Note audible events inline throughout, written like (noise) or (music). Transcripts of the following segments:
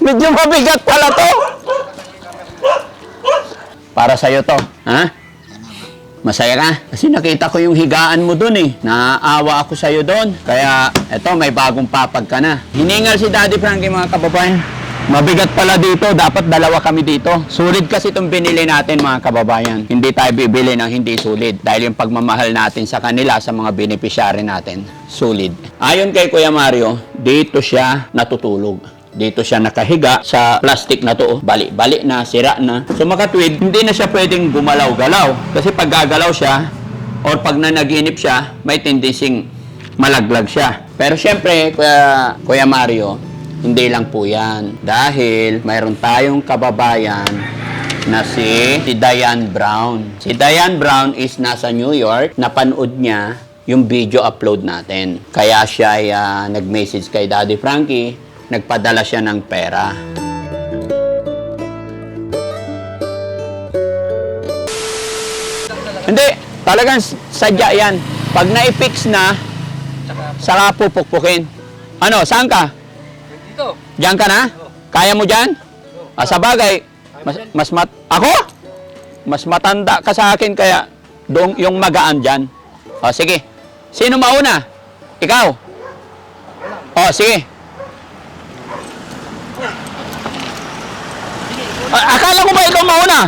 Medyo mabigat pala to. Para sa'yo to. Ha? Masaya ka? Kasi nakita ko yung higaan mo dun eh. Naaawa ako sa'yo dun. Kaya, eto, may bagong papag ka na. Hiningal si Daddy Frankie mga kababayan. Mabigat pala dito. Dapat dalawa kami dito. Sulit kasi itong binili natin mga kababayan. Hindi tayo bibili ng hindi sulit. Dahil yung pagmamahal natin sa kanila, sa mga beneficiary natin, sulit. Ayon kay Kuya Mario, dito siya natutulog. Dito siya nakahiga sa plastic na to. oh. Bali-bali na, sira na. So makatwid, hindi na siya pwedeng gumalaw-galaw. Kasi pag gagalaw siya, or pag nanaginip siya, may tendensing malaglag siya. Pero syempre, Kuya, Kuya Mario, hindi lang po yan. Dahil mayroon tayong kababayan na si, si Diane Brown. Si Diane Brown is nasa New York. Napanood niya yung video upload natin. Kaya siya ay ah, nag-message kay Daddy Frankie. Nagpadala siya ng pera. Hindi, talagang sadya yan. Pag na-fix na, saka pupukpukin. Ano, saan ka? Dito. Diyan ka na? Kaya mo diyan? Ah, sa bagay, mas, mas mat... Ako? Mas matanda ka sa akin kaya doon yung magaan diyan. O, sige. Sino mauna? Ikaw? O, sige. Ah, akala ko ba ikaw mauna?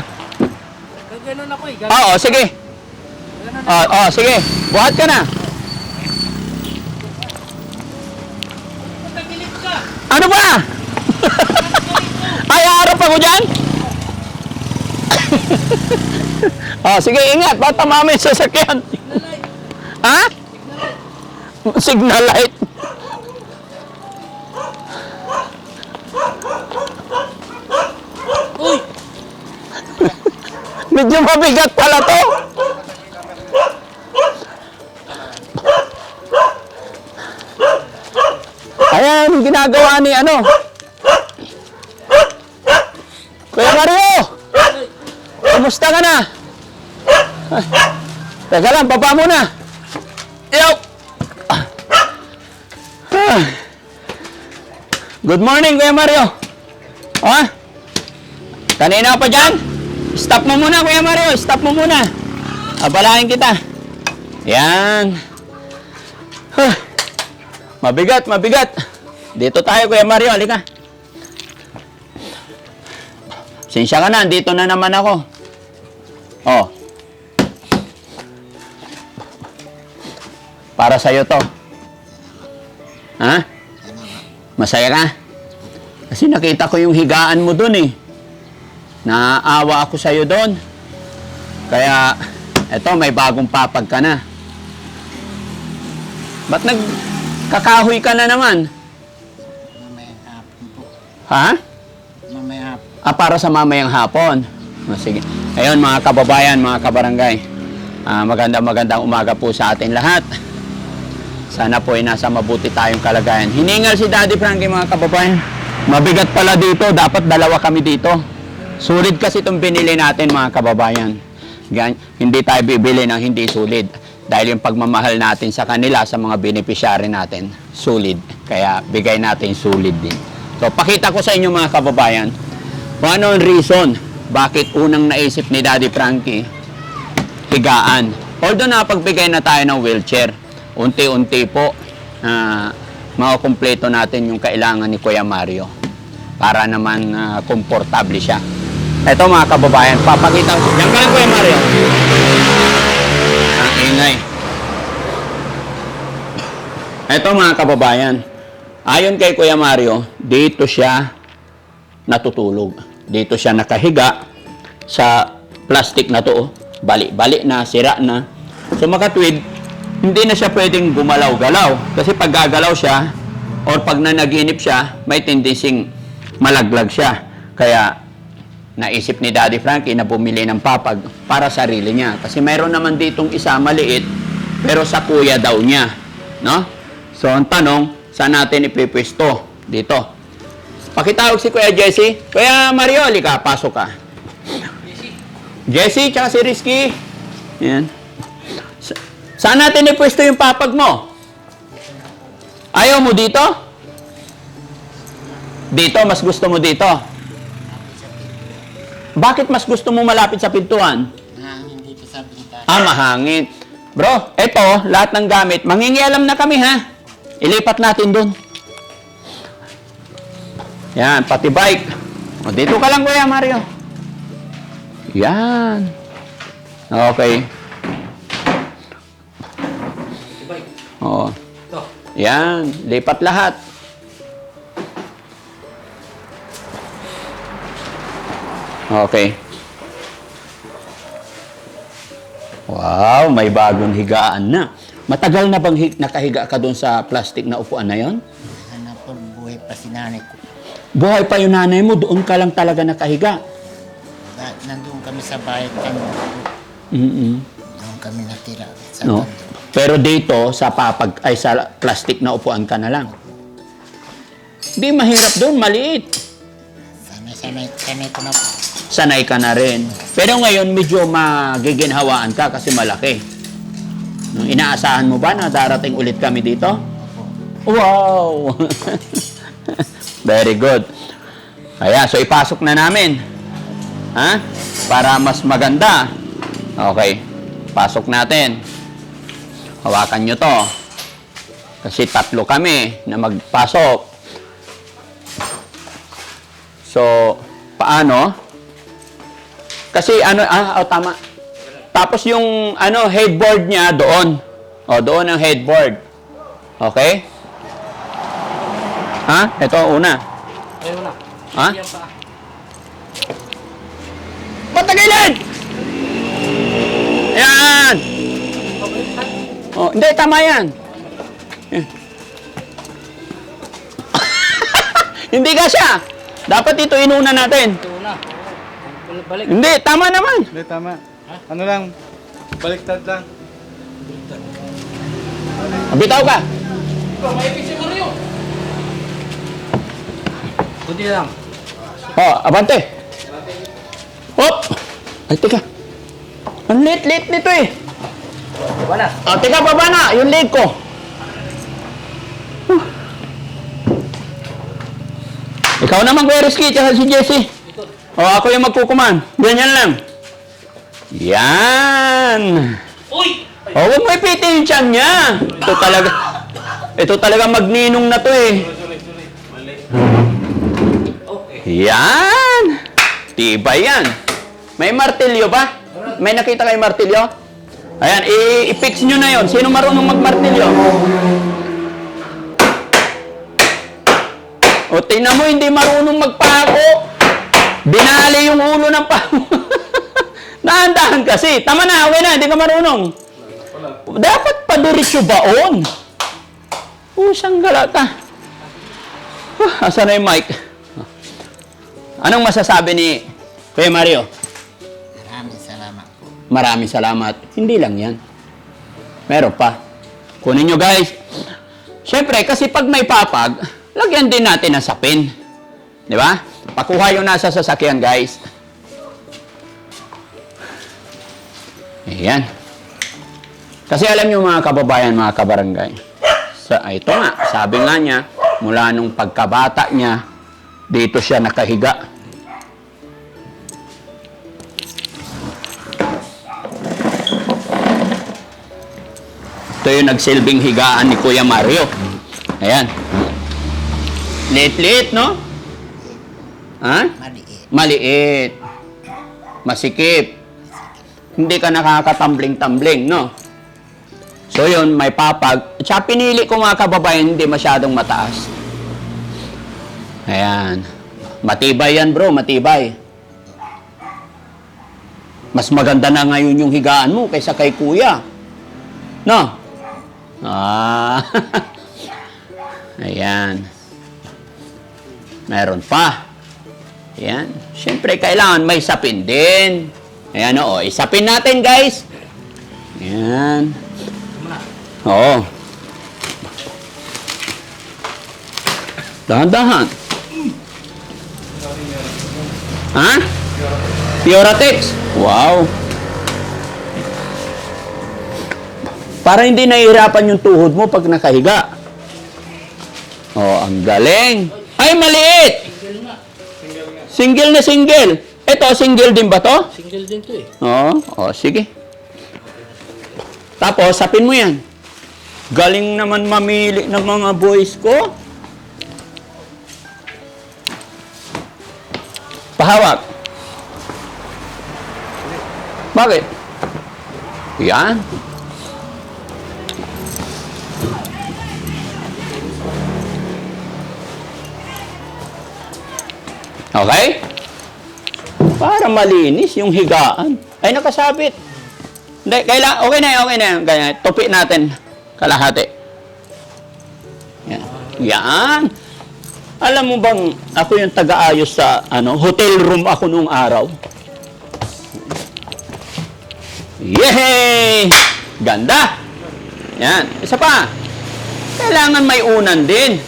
Gaganon ako eh. Oo, sige. Gaganon O, o, sige. Buhat ka na. Tagilid ka. Ano ba? Ay, harap ako dyan? oh, sige, ingat. Bata mami sa sasakyan. Ha? Signal light. Medyo mabigat pala to. Ayan, ginagawa ni ano. Kuya Mario! Kumusta ka na? Ay, Teka lang, baba muna. Ah. Good morning, Kuya Mario. Ha? Kanina pa dyan? Stop mo muna, Kuya Mario. Stop mo muna. Abalahin kita. Yan. Huh. Mabigat, mabigat. Dito tayo, Kuya Mario. Halika. Sinsya ka na. Dito na naman ako. Oh. Para sa'yo to. Ha? Masaya ka? Kasi nakita ko yung higaan mo dun eh. Naaawa ako sa'yo doon. Kaya, eto, may bagong papag ka na. Ba't nagkakahoy ka na naman? Mamaya hapon po. Ha? Mamaya hapon. Ah, para sa mamayang hapon. O, sige. Ayun, mga kababayan, mga kabarangay. Ah, maganda magandang umaga po sa atin lahat. Sana po ay nasa mabuti tayong kalagayan. Hiningal si Daddy Frankie, mga kababayan. Mabigat pala dito. Dapat dalawa kami dito. Sulit kasi itong binili natin, mga kababayan. Gan- hindi tayo bibili ng hindi sulit. Dahil yung pagmamahal natin sa kanila, sa mga beneficiary natin, sulit. Kaya bigay natin sulit din. So, pakita ko sa inyo mga kababayan, kung ano ang reason bakit unang naisip ni Daddy Frankie higaan. Although napagbigay na tayo ng wheelchair, unti-unti po na makukumpleto natin yung kailangan ni Kuya Mario para naman ah, komportable siya. Ito mga kababayan, papakita ko. Yan ka lang Kuya Mario. Ang ingay. Ito mga kababayan, ayon kay Kuya Mario, dito siya natutulog. Dito siya nakahiga sa plastic na to. oh. Bali-bali na, sira na. So makatwid, hindi na siya pwedeng gumalaw-galaw. Kasi pag gagalaw siya, or pag nanaginip siya, may tendensing malaglag siya. Kaya naisip ni Daddy Frankie na bumili ng papag para sarili niya. Kasi mayroon naman ditong isa maliit, pero sa kuya daw niya. No? So ang tanong, saan natin ipipwesto? Dito. Pakitawag si Kuya Jesse. Kuya Mario, ka, pasok ka. Jesse, tsaka si Rizky. Yan. Sa- saan natin ipwesto yung papag mo? Ayaw mo dito? Dito, mas gusto mo dito. Bakit mas gusto mo malapit sa pintuan? Nahangin dito sa bintana. Ah, mahangin. Bro, eto, lahat ng gamit, mangingialam na kami ha. Ilipat natin dun. Yan, pati bike. O, dito ka lang, Kuya Mario. Yan. Okay. Oo. Yan, lipat lahat. Okay. Wow, may bagong higaan na. Matagal na bang hi- nakahiga ka doon sa plastic na upuan na yon? Hanap po buhay pa si nanay ko. Buhay pa yung nanay mo, doon ka lang talaga nakahiga. Da- Nandun kami sa bahay kami. mm Doon kami natira. Sa No? bando. Pero dito, sa papag, ay sa plastic na upuan ka na lang. Di mahirap doon, maliit. Sanay, sanay, ko na po. sanay ka na rin. Pero ngayon, medyo magiginhawaan ka kasi malaki. Inaasahan mo ba na darating ulit kami dito? Wow! (laughs) Very good. Kaya, so ipasok na namin. Ha? Para mas maganda. Okay. Pasok natin. Hawakan nyo to. Kasi tatlo kami na magpasok. So, paano? Kasi ano, ah, oh, tama. Tapos yung ano, headboard niya doon. O, doon ang headboard. Okay? Ha? Ito, una. Ayaw na. Ha? Yan pa. Patagilid! Yan! Oh, hindi, tama yan. Eh. (laughs) hindi ka siya. Dapat ito inuna natin. Ito na. Balik. Hindi, tama naman. Hindi, tama. Ano lang, baliktad lang. Bitaw ka. Kunti lang. Oh, abante. Hop! Ay, teka. Ang lit-lit nito eh. Wala. Oh, teka, baba na. Yung leg ko. Ikaw naman, Kuya Rizky, tsaka si Jesse. O, ako yung magkukuman. Ganyan lang. Yan. Uy! O, huwag mo ipitin yung tiyan niya. Ito talaga. Ito talaga magninong na to eh. Yan. Tibay yan. May martilyo ba? May nakita kayo martilyo? Ayan, i-fix nyo na yon. Sino marunong magmartilyo? O, tingnan mo, hindi marunong magpako. Binali yung ulo ng pako. Dahan-dahan (laughs) kasi. Tama na, okay na, hindi ka marunong. Dapat pa diretso baon. Pusang gala ka. Huh, Asan na yung mic? Anong masasabi ni Kuya Mario? Maraming salamat po. Maraming salamat. Hindi lang yan. Meron pa. Kunin nyo guys. Siyempre, kasi pag may papag, lagyan din natin ng sapin. Di ba? Pakuha yung nasa sasakyan guys. Ayan. Kasi alam nyo mga kababayan, mga kabarangay, sa, ito nga, sabi nga niya, mula nung pagkabata niya, dito siya nakahiga. Ito yung nagsilbing higaan ni Kuya Mario. Ayan. Lit-lit, no? Ha? Maliit. Maliit. Masikip. Hindi ka nakakatambling-tambling, no? So yun, may papag. At saka pinili ko mga kababayan, hindi masyadong mataas. Ayan. Matibay yan bro, matibay. Mas maganda na ngayon yung higaan mo kaysa kay kuya. No? Ah. (laughs) Ayan. Meron pa. Ayan. Siyempre, kailangan may sapin din. Ayan, oo. Isapin natin, guys. Ayan. Oo. Dahan-dahan. Ha? Pioratex. Wow. Para hindi nahihirapan yung tuhod mo pag nakahiga. Oh, ang galing. Ay, maliit! Single nga. Single nga. Single na single. Ito, single din ba to? Single din to eh. Oo, oh, sige. Tapos, sapin mo yan. Galing naman mamili ng mga boys ko. Pahawak. Bakit? Yan. Okay? Para malinis yung higaan. Ay, nakasabit. Hindi, kailangan, okay na okay na yan. Ganyan, tupi natin. Kalahati. Yan. Yan. Alam mo bang, ako yung taga-ayos sa ano, hotel room ako nung araw. Yehey! Ganda! Yan. Isa pa. Kailangan may unan din.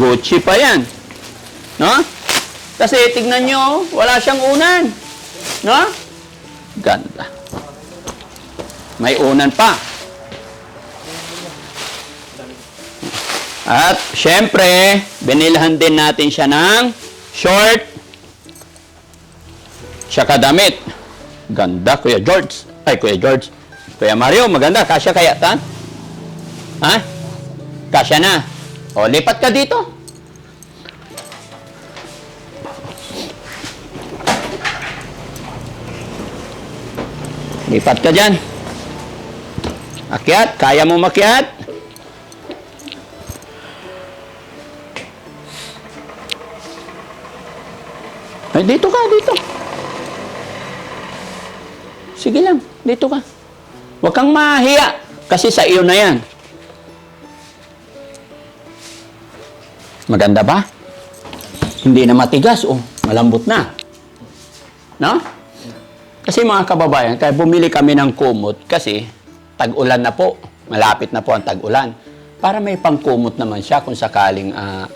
Gucci pa yan. No? Kasi tignan nyo, wala siyang unan. No? Ganda. May unan pa. At syempre, binilhan din natin siya ng short tsaka damit. Ganda, Kuya George. Ay, Kuya George. Kuya Mario, maganda. Kasya kaya tan? Ha? Kasya na. O, lipat ka dito. Lipat ka dyan. Akyat, kaya mo makyat? Ay, dito ka, dito. Sige lang, dito ka. Huwag kang mahiya, kasi sa iyo na yan. Maganda ba? Hindi na matigas, oh. Malambot na. No? Kasi mga kababayan, kaya bumili kami ng kumot kasi tag-ulan na po. Malapit na po ang tag-ulan. Para may pangkumot naman siya kung sakaling ah,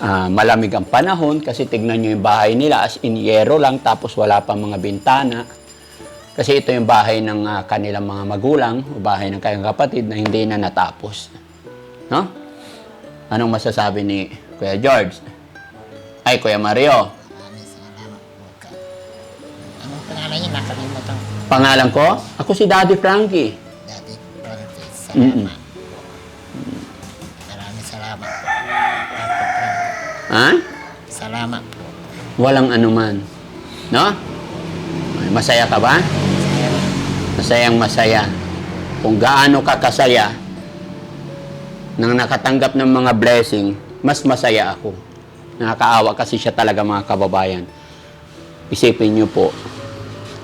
ah, malamig ang panahon kasi tignan nyo yung bahay nila as in yero lang tapos wala pang mga bintana. Kasi ito yung bahay ng ah, kanilang mga magulang o bahay ng kanyang kapatid na hindi na natapos. No? Anong masasabi ni Kuya George? Ay, Kuya Mario. Pangalan niya? Nakalimutan ko. Pangalan ko? Ako si Daddy Frankie. Daddy. Mm-mm. Salamat. Maraming salamat po. Ha? Salamat po. Walang anuman. No? Ay, Masaya ka ba? Masayang masaya. Kung gaano ka kasaya nang nakatanggap ng mga blessing, mas masaya ako. Nakakaawa kasi siya talaga mga kababayan. Isipin niyo po,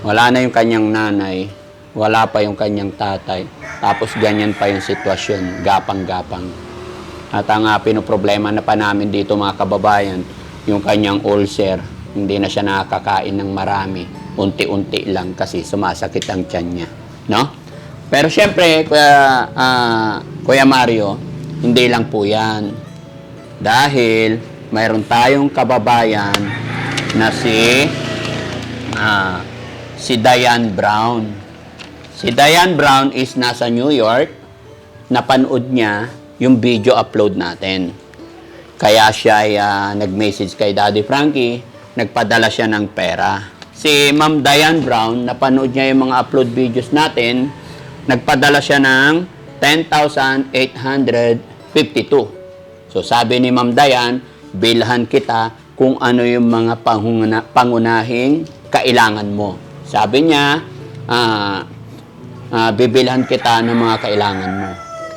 wala na yung kanyang nanay, wala pa yung kanyang tatay, tapos ganyan pa yung sitwasyon, gapang-gapang. At ang uh, pinoproblema na pa namin dito mga kababayan, yung kanyang ulcer, hindi na siya nakakain ng marami. Unti-unti lang kasi sumasakit ang tiyan niya. No? Pero syempre, Kuya, ah, Kuya Mario, hindi lang po yan. Dahil mayroon tayong kababayan na si ah, si Diane Brown. Si Diane Brown is nasa New York. Napanood niya yung video upload natin. Kaya siya ay ah, nag-message kay Daddy Frankie, nagpadala siya ng pera. Si Ma'am Diane Brown, napanood niya yung mga upload videos natin, nagpadala siya ng 10,852. So sabi ni Ma'am Diane, bilhan kita kung ano yung mga panguna, pangunahing kailangan mo. Sabi niya, ah, ah, bibilhan kita ng mga kailangan mo.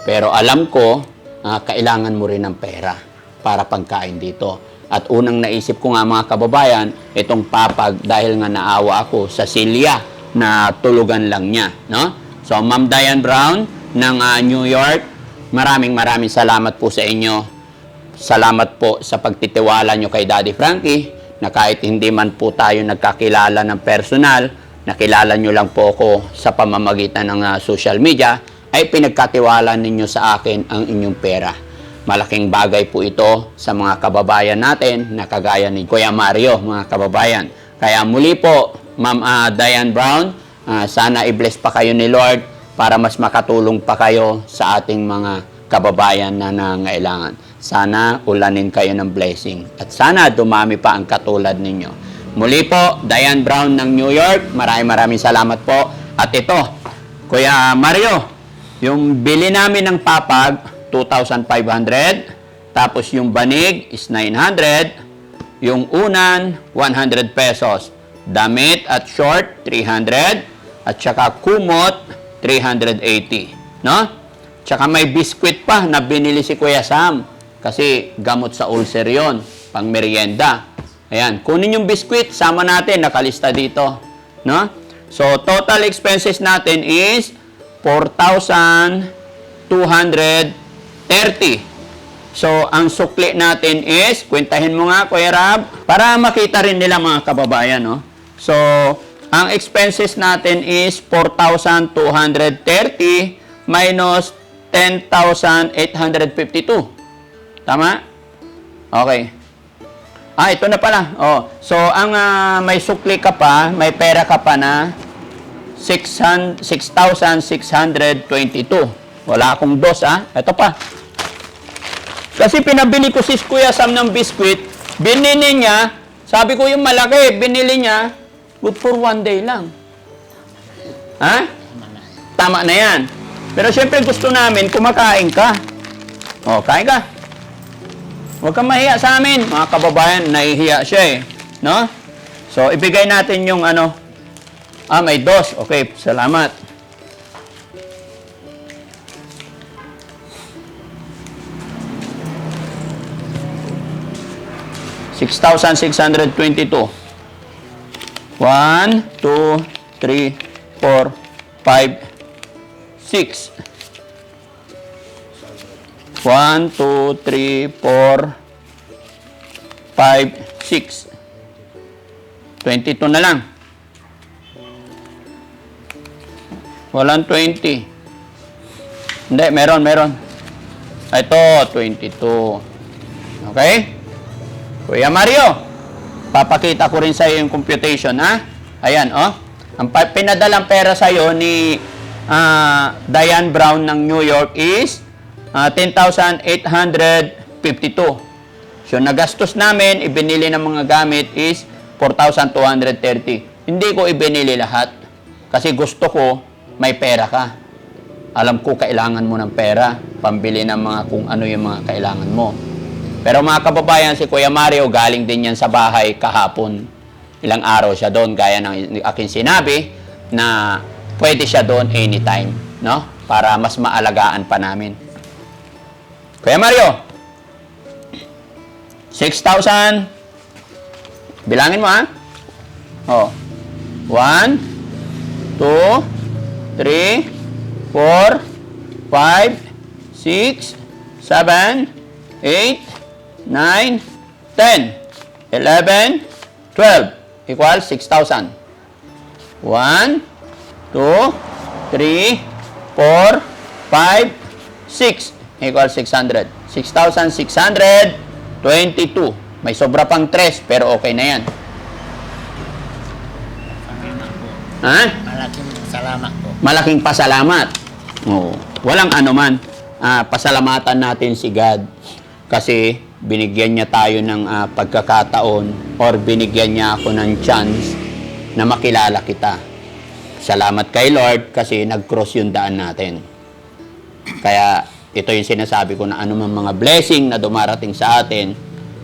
Pero alam ko, ah, kailangan mo rin ng pera para pagkain dito. At unang naisip ko nga mga kababayan, itong papag dahil nga naawa ako sa silya na tulugan lang niya. No? So, Ma'am Diane Brown ng ah, New York, maraming maraming salamat po sa inyo. Salamat po sa pagtitiwala nyo kay Daddy Frankie na kahit hindi man po tayo nagkakilala ng personal, nakilala nyo lang po ako sa pamamagitan ng ah, social media, ay pinagkatiwala ninyo sa akin ang inyong pera. Malaking bagay po ito sa mga kababayan natin na kagaya ni Kuya Mario, mga kababayan. Kaya muli po, Ma'am ah, Diane Brown, ah, sana i-bless pa kayo ni Lord para mas makatulong pa kayo sa ating mga kababayan na nangailangan. Sana ulanin kayo ng blessing. At sana dumami pa ang katulad ninyo. Muli po, Diane Brown ng New York. Maraming maraming salamat po. At ito, Kuya Mario, yung bili namin ng papag, 2,500. Tapos yung banig is 900. Yung unan, 100 pesos. Damit at short, 300. At saka kumot, 380. No? Tsaka may biskwit pa na binili si Kuya Sam. Kasi gamot sa ulcer yon pang merienda. Ayan, kunin yung biskwit, sama natin, nakalista dito. No? So, total expenses natin is 4,230. So, ang sukli natin is, kwentahin mo nga, Kuya Rab, para makita rin nila mga kababayan, no? So, ang expenses natin is 4,230 minus 10,852. Tama? Okay. Ah, ito na pala. Oh, so ang ah, may sukli ka pa, may pera ka pa na 600 6,622. Wala akong dos, ah. Ito pa. Kasi pinabili ko si Kuya Sam ng biskwit, binili niya, sabi ko yung malaki, binili niya, good for one day lang. Ha? Tama na yan. Pero syempre gusto namin, kumakain ka. O, kain ka. Huwag kang mahiya sa amin. Mga kababayan, nahihiya siya eh. No? So, ibigay natin yung ano. Ah, may dos. Okay, salamat. Six thousand six hundred twenty-two. One, two, three, four, five, six. One, two, three, four, five, six. Twenty-two na lang. Walang 20. Hindi, meron, meron. Ito, 22. Okay? Kuya Mario, papakita ko rin sa iyo yung computation, ha? Ayan, oh. Ang pinadalang pera sa iyo ni ah, Diane Brown ng New York is ah, 10,852. So, nagastos namin, ibinili ng mga gamit is 4,230. Hindi ko ibinili lahat. Kasi gusto ko, may pera ka. Alam ko, kailangan mo ng pera. Pambili ng mga kung ano yung mga kailangan mo. Pero mga kababayan, si Kuya Mario, galing din yan sa bahay kahapon. Ilang araw siya doon, gaya ng aking sinabi, na pwede siya doon anytime, no? Para mas maalagaan pa namin. Kuya Mario, 6,000. Bilangin mo, ha? Oh. 1, 2, 3, 4, 5, 6, 7, 8, 9, 10, 11, 12, equals 6,000. 1, 2, 3, 4, 5, 6, equals 600. 6,622. May sobra pang 3, pero okay na yan. Ha? Malaking salamat po. malaking pasalamat. Oo. Walang anuman. Ah, pasalamatan natin si God kasi binigyan niya tayo ng ah, pagkakataon or binigyan niya ako ng chance na makilala kita. Salamat kay Lord kasi nag-cross yung daan natin. Kaya ito yung sinasabi ko na anumang mga blessing na dumarating sa atin,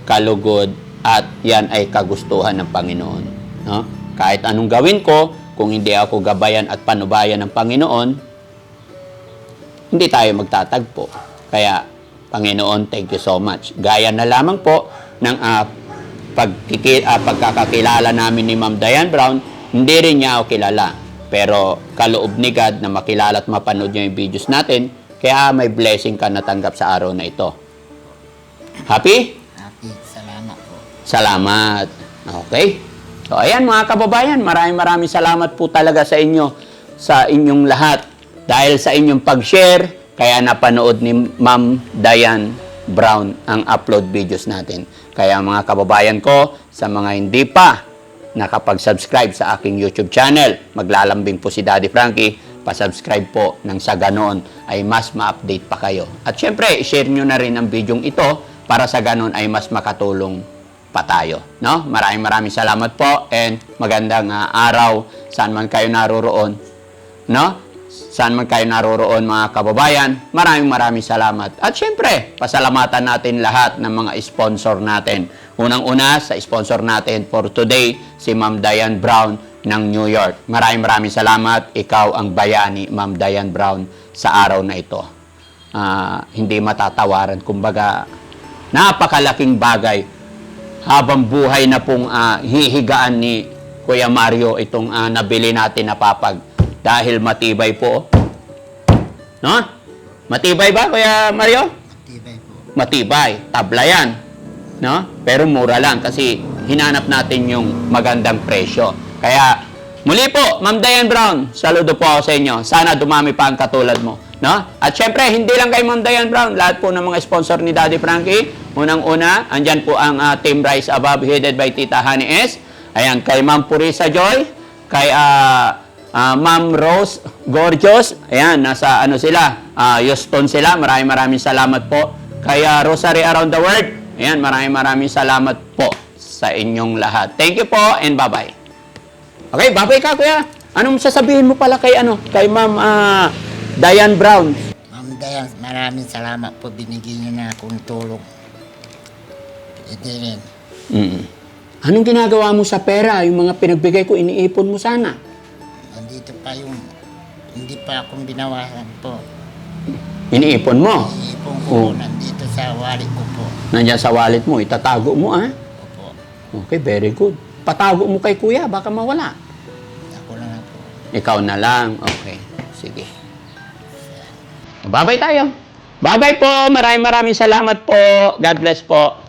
kalugod at yan ay kagustuhan ng Panginoon. No? Kahit anong gawin ko, kung hindi ako gabayan at panubayan ng Panginoon, hindi tayo magtatagpo. Kaya, Panginoon, thank you so much. Gaya na lamang po ng ah, pagkiki- ah, pagkakakilala namin ni Ma'am Diane Brown, hindi rin niya ako kilala. Pero kaloob ni God na makilala at mapanood niya yung videos natin, kaya may blessing ka natanggap sa araw na ito. Happy? Happy. Salamat po. Salamat. Okay? So, ayan mga kababayan, maraming maraming salamat po talaga sa inyo, sa inyong lahat. Dahil sa inyong pag-share, kaya napanood ni Ma'am Diane Brown ang upload videos natin. Kaya mga kababayan ko, sa mga hindi pa nakapag-subscribe sa aking YouTube channel, maglalambing po si Daddy Frankie, pasubscribe po nang sa ganon ay mas ma-update pa kayo. At syempre, share nyo na rin ang video ito para sa ganon ay mas makatulong pa tayo. No? Maraming maraming salamat po and magandang ah, araw saan man kayo naroroon. No? Saan man kayo naroroon mga kababayan, maraming maraming salamat. At syempre, pasalamatan natin lahat ng mga sponsor natin. Unang-una sa sponsor natin for today, si Ma'am Diane Brown ng New York. Maraming maraming salamat. Ikaw ang bayani, Ma'am Diane Brown, sa araw na ito. Ah, hindi matatawaran. Kumbaga, napakalaking bagay habang buhay na pong ah, hihigaan ni Kuya Mario itong ah, nabili natin na papag dahil matibay po. No? Matibay ba, Kuya Mario? Tibay po. Matibay. Tabla yan. No? Pero mura lang kasi hinanap natin yung magandang presyo. Kaya, muli po, Ma'am Diane Brown, saludo po ako sa inyo. Sana dumami pa ang katulad mo. No? At syempre, hindi lang kay Ma'am Diane Brown, lahat po ng mga sponsor ni Daddy Frankie. Unang-una, andyan po ang ah, Team Rise Above headed by Tita Honey S. Ayan, kay Ma'am Purisa Joy, kay ah, ah, Ma'am Rose Gorgeous. Ayan, nasa ano sila, ah, Houston sila. Maraming maraming salamat po. Kay ah, Rosary Around the World. Ayan, maraming maraming salamat po sa inyong lahat. Thank you po and bye-bye. Okay, bye-bye ka, kuya. Anong sasabihin mo pala kay ano, kay Ma'am ah, Diane Brown? Ma'am Dayan, maraming salamat po binigyan niyo na akong tulong. Ito rin. Mm. Anong ginagawa mo sa pera? Yung mga pinagbigay ko, iniipon mo sana. Nandito pa yung hindi pa akong binawasan po. Iniipon mo. Iipon ko Oh. po nandito sa wallet ko po. Nandiyan sa wallet mo, itatago mo, ah. Opo. Okay, very good. Patago mo kay kuya, baka mawala. Ikaw na lang. Okay, sige. Babay tayo. Babay po. Maraming maraming salamat po. God bless po.